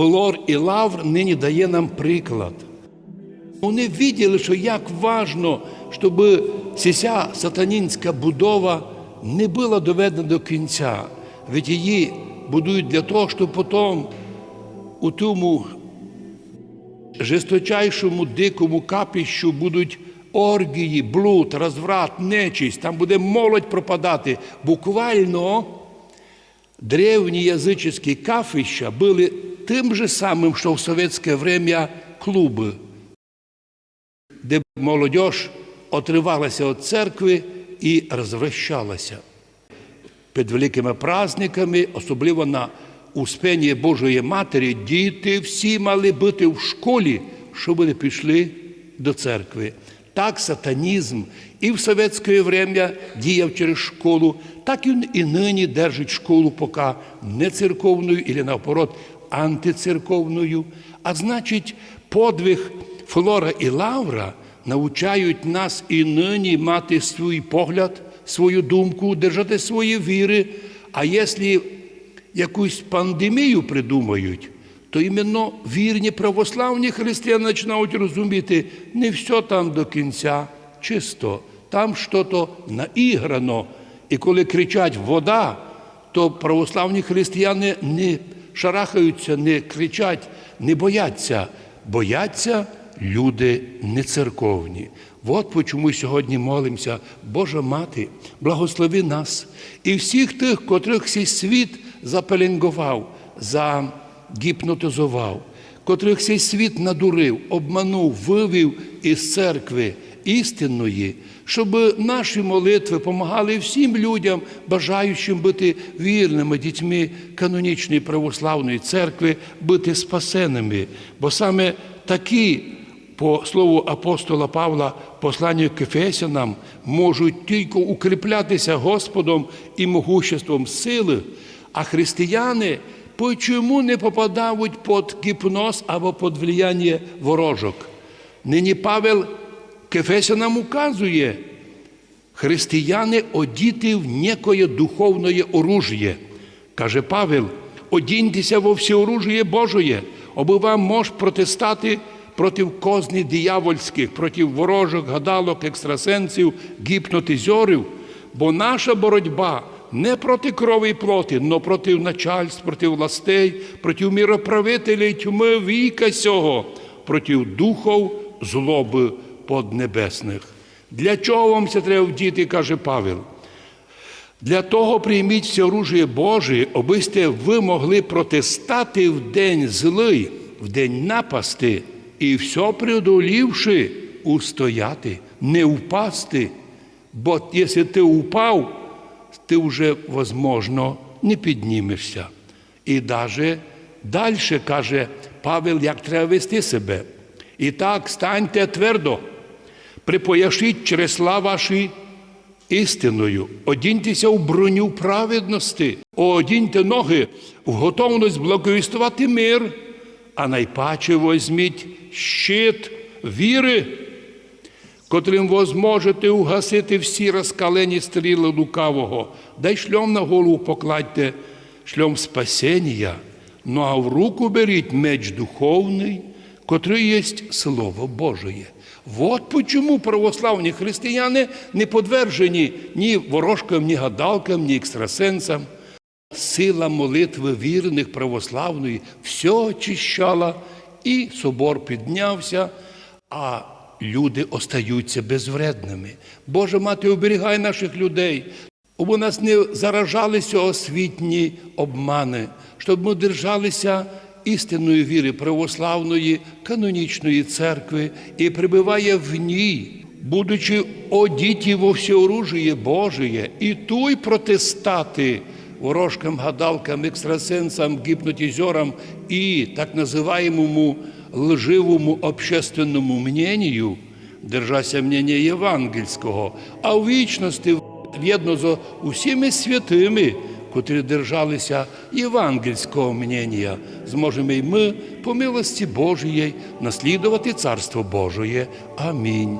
Флор і Лавр нині дає нам приклад. Вони виділи, що як важно, щоб ця сатанінська будова не була доведена до кінця. Ведь її будують для того, щоб потім у тому жесточайшому дикому капіщу будуть оргії, блуд, розврат, нечисть, там буде молодь пропадати. Буквально древні язичні кафища були тим же самим, що в совєтське время клуби, де молодь отривалася від церкви і розвращалася. Під великими праздниками, особливо на Успення Божої Матері, діти всі мали бути в школі, щоб вони пішли до церкви. Так сатанізм і в совєтське время діяв через школу, так він і нині держить школу поки не церковною, і наоборот, антицерковною. А значить, подвиг Флора і Лавра навчають нас і нині мати свій погляд, свою думку, держати свої віри. А якщо якусь пандемію придумають, то іменно вірні православні християни починають розуміти, не все там до кінця чисто, там щось наіграно. І коли кричать вода, то православні християни не шарахаються, не кричать, не бояться. Бояться люди нецерковні. От чому сьогодні молимося, Божа Мати, благослови нас і всіх тих, котрих цей світ запеленгував, загіпнотизував, котрих цей світ надурив, обманув, вивів із церкви істинної, щоб наші молитви допомагали всім людям, бажаючим бути вірними дітьми канонічної православної церкви, бути спасеними. Бо саме такі, по слову апостола Павла, посланню к Ефесянам, можуть тільки укріплятися Господом і могуществом сили, а християни чому не попадають під гіпноз або під влияння ворожок. Нині Павел Кефесянам указує, християни одіти в некое духовне оружие. Каже Павел, одіньтеся во всеоружие Божоє, аби вам мож протистати проти козней диявольських, проти ворожок, гадалок, екстрасенсів, гіпнотизерів, бо наша боротьба не проти крові і плоти, но проти начальств, проти властей, проти міроправителей тьми віка сього, проти духов злоби поднебесних. Для чого вам це треба вдіти, каже Павел? Для того прийміть все оружие Боже, аби ви могли протистати в день злий, в день напасти, і все преодолівши, устояти, не впасти. Бо якщо ти упав, ти вже, возможно, не піднімешся. І навіть далі каже Павел, як треба вести себе. І так станьте твердо, припояшіть чресла ваші істиною, одіньтеся в броню праведності, одіньте ноги в готовність благовістувати мир, а найпаче возьміть щит віри, котрим ви зможете угасити всі розкалені стріли лукавого, дай шльом на голову покладьте шльом спасіння, ну а в руку беріть меч духовний, котрий є Слово Божие. Вот почему православні християни не подвержені ні ворожкам, ні гадалкам, ні екстрасенсам. Сила молитви вірних православної все очищала, і собор піднявся, а люди остаються безвредними. Боже мати, оберігай наших людей, щоб у нас не заражалися освітні обмани, щоб ми держалися істинної віри православної канонічної церкви і прибиває в ній, будучи одіті во всеоружие Божие, і туй протистати ворожкам, гадалкам, екстрасенсам, гіпнотизерам і так називаємому лживому общественному мнению, держася мнення євангельського, а в вічності в'єдно з усіми святими, котрі держалися євангельського мнення, зможемо й ми, по милості Божої, наслідувати Царство Божоє. Амінь.